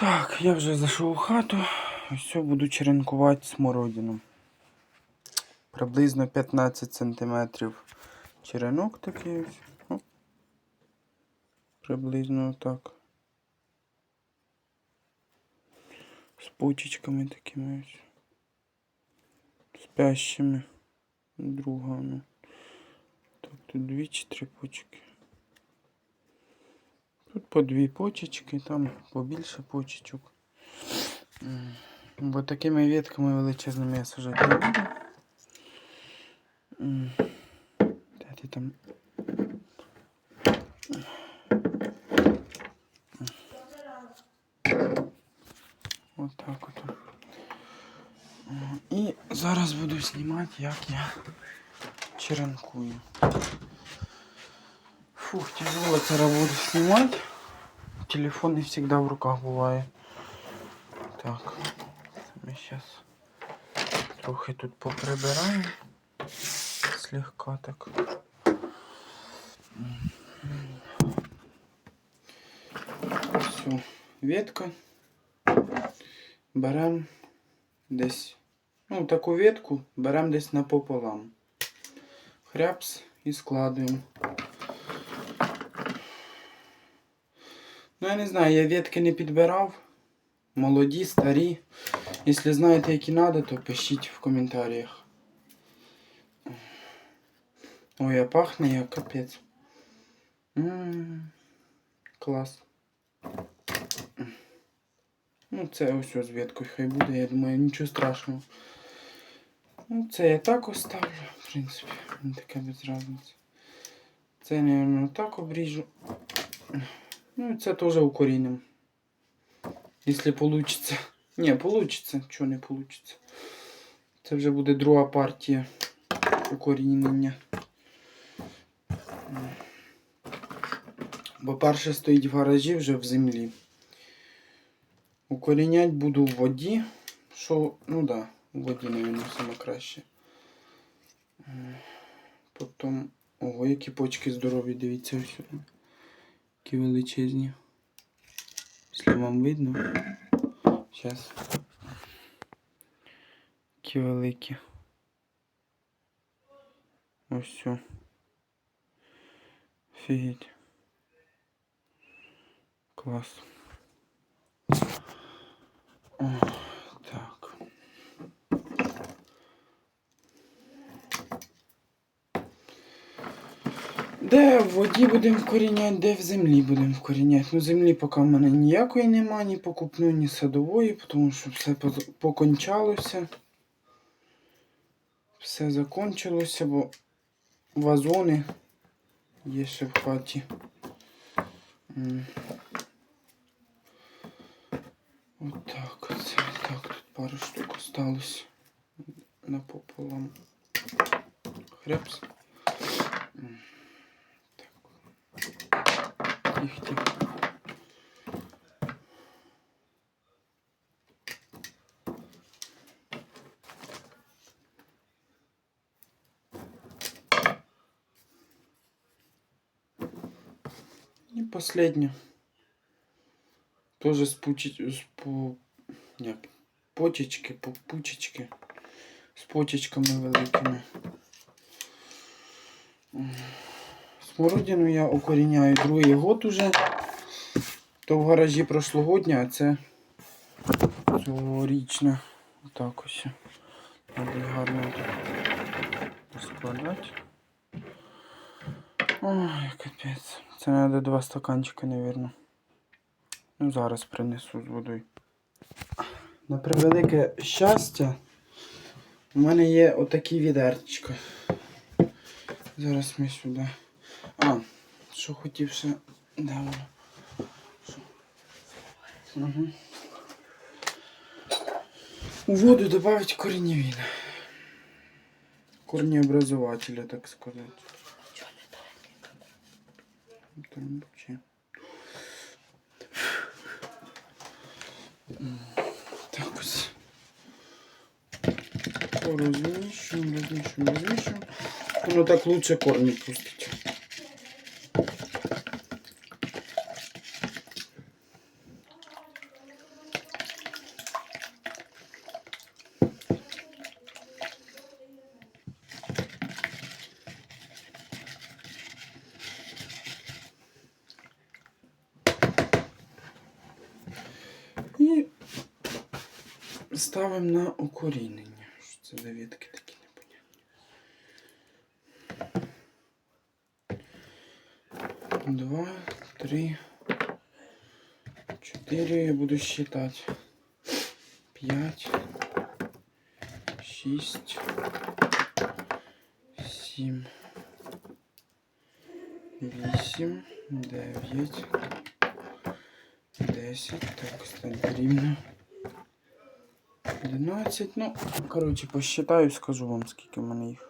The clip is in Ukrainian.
Так, я вже зайшов у хату. Все, буду черенкувати смородину. Приблизно 15 см черенок такий ось. Приблизно так. З почечками такими ось. Спящими. Друга, ну. Тут дві чи три почки. Тут по дві почечки, там побільше почечок. Бо такими ветками величезними я сажати не буду. Ти там? Ось так от. І зараз буду знімати, як я черенкую. Фух, тяжело це роботу снимать. Телефон не всегда в руках буває. Так, ми зараз трохи тут поприбираємо. Слегка так. Все, ветка. Берем десь. Ну, таку ветку берем десь напополам. Хряпс і складуємо. Ну, я не знаю, я ветки не підбирав. Молоді, старі. Якщо знаєте, які треба, то пишіть в коментарях. Ой, а пахне як капець. М, Клас. Ну, це ось з веткою хай буде, я думаю, нічого страшного. Ну, це я так оставлю, в принципі, не таке без разниці. Це, мабуть, так обріжу. Ну, це теж укоріним. Якщо получится. Не, получится. Чого не получится? Це вже буде друга партія укорінення. Бо перше стоїть в гаражі вже в землі. Укорінять буду в воді. Що, ну да, в воді, мабуть, саме краще. Потім. Ого, які почки здорові, дивіться сюди. Які величезні. Якщо вам видно. Зараз. Які великі. Ось все. Офігеть. Клас. О, так. Де в воді будемо вкоріняти, де в землі будемо вкоріняти. Ну, землі поки в мене ніякої нема, ні покупної, ні садової, тому що все покончалося. Все закончилося, бо вазони є ще в хаті. Отак оце. Так, тут пару штук осталось напополам. Хребс. Тихо. И последнее. Тоже с пучи... с по... Почечки, по пучечки. З почечками великими. Смородину я укоріняю другий год уже. То в гаражі прошлогодня, а це цьогорічна. Отак ось. Треба гарно складати. Ой, капець. Це треба два стаканчика, мабуть. Ну, зараз принесу з водою. На превелике щастя, у мене є отакі відерчика. Зараз ми сюди. А, що хотів ще. Де воно? Угу. У воду добавить корневина. Корнеобразователя, так сказать. Там вообще. Так ось. Розміщуємо, розміщуємо, розміщуємо. Воно так лучше корні пустить. Ставимо на укорінення. Це ветки такі непонятні. Два, три, чотири. Я буду считать. П'ять, шість, сім, вісім, дев'ять, десять. Так, стань рівно. 11. Ну, коротше, посчитаю, скажу вам, скільки в мене їх.